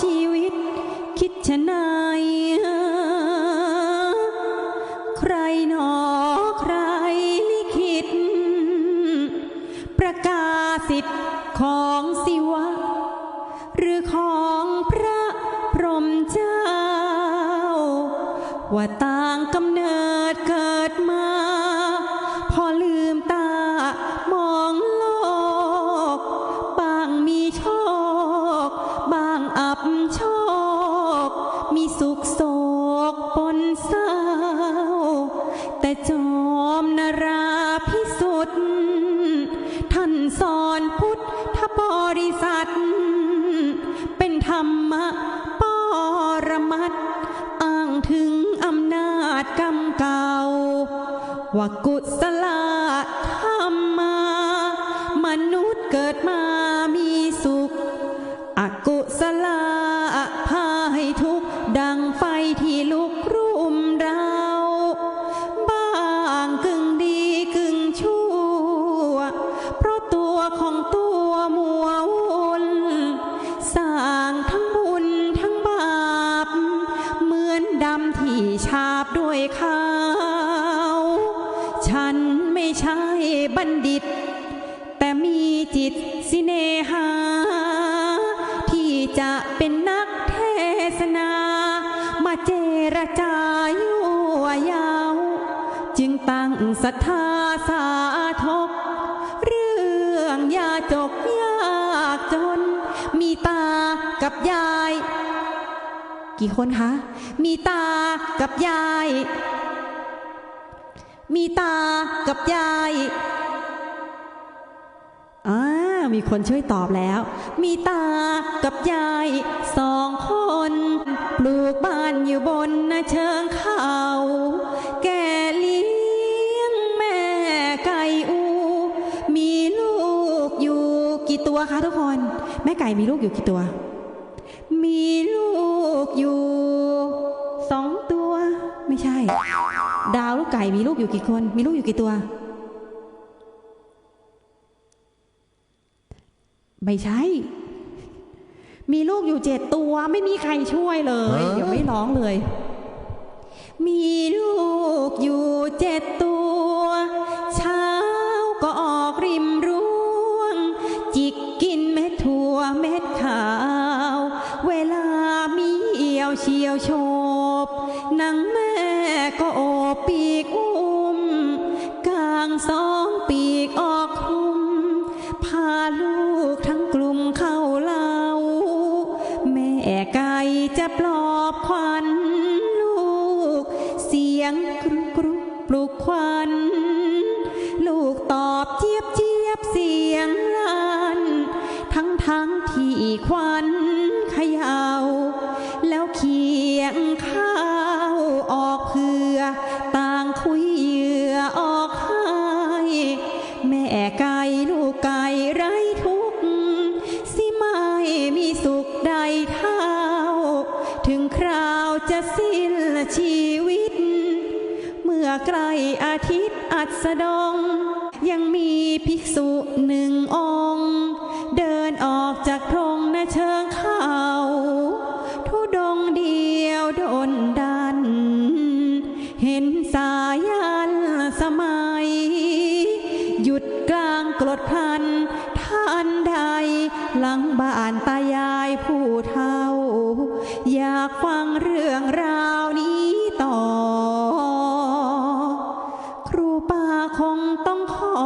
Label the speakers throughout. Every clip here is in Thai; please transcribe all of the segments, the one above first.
Speaker 1: ชีวิต คิดชะนายใครหนอใครลิขิต ประกาศสิทธิ์ของศิวะ หรือของพระพรหมเจ้า ว่าต่างกำเนิดเกิดมา สุขโศกปนเศร้า แต่จอมนาราพิสุทธิ์ท่านสอนพุทธบริษัท เป็นธรรมะปรมัตอ้างถึงอำนาจกรรมเก่าว่ากุศลธรรมมามนุษย์เกิดมามีสุข อกุศลพา ฉาบด้วยขาว ฉันไม่ใช่บัณฑิต แต่มีจิตสิเนหา ที่จะเป็นนักเทศนา มาเจรจาอยั่ยาว จึงตั้งศรัทธาสาธกเรื่องยาจกยากจน มีตากับยาย กี่คนคะ มีตากับยาย มีตากับยายอ่ามีคนช่วยตอบแล้ว มีตากับยายสองคน ปลูกบ้านอยู่บนนาเชิงเขา แก่เลี้ยงแม่ไก่อู มีลูกอยู่กี่ตัวคะทุกคน แม่ไก่มีลูกอยู่กี่ตัว ดาวลูกไก่มีลูกอยู่กี่คน มีลูกอยู่กี่ตัว ไม่ใช่ มีลูกอยู่เจ็ดตัว ไม่มีใครช่วยเลย เดี๋ยวไม่ร้องเลย มีลูกอยู่เจ็ดตัว เช้าก็ออกริมร่วง จิกกินเม็ดถั่วเม็ดขาว เวลามีเอี่ยวเชียวโฉบนาง ไก่จะปลอบควันลูก เสียงกรุกรุปลุกควันลูกตอบเจี๊ยบเจี๊ยบเสียงลั่นทั้งทั้งที่ควัน ชีวิต เมื่อใกล้อาทิตย์อัสดง ยังมีภิกษุหนึ่งองค์ เดินออกจากพรงนาเชิงเขาทุดงเดียวโดนดัน เห็นสายันสมัย หยุดกลางกรดพันท่านใด หลังบ้านตายายผู้เฒ่า อยากฟังเรื่องราว คงต้องขอ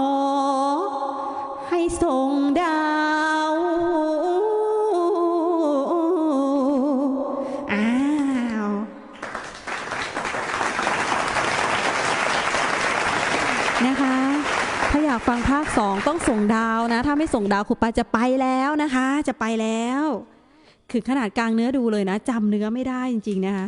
Speaker 1: ให้ส่งดาวอ้าว นะคะ ถ้าอยากฟังภาคสองต้องส่งดาวนะ ถ้าไม่ส่งดาวครูปาจะไปแล้วนะคะ จะไปแล้ว คือขนาดกลางเนื้อดูเลยนะจำเนื้อไม่ได้จริง ๆ นะคะ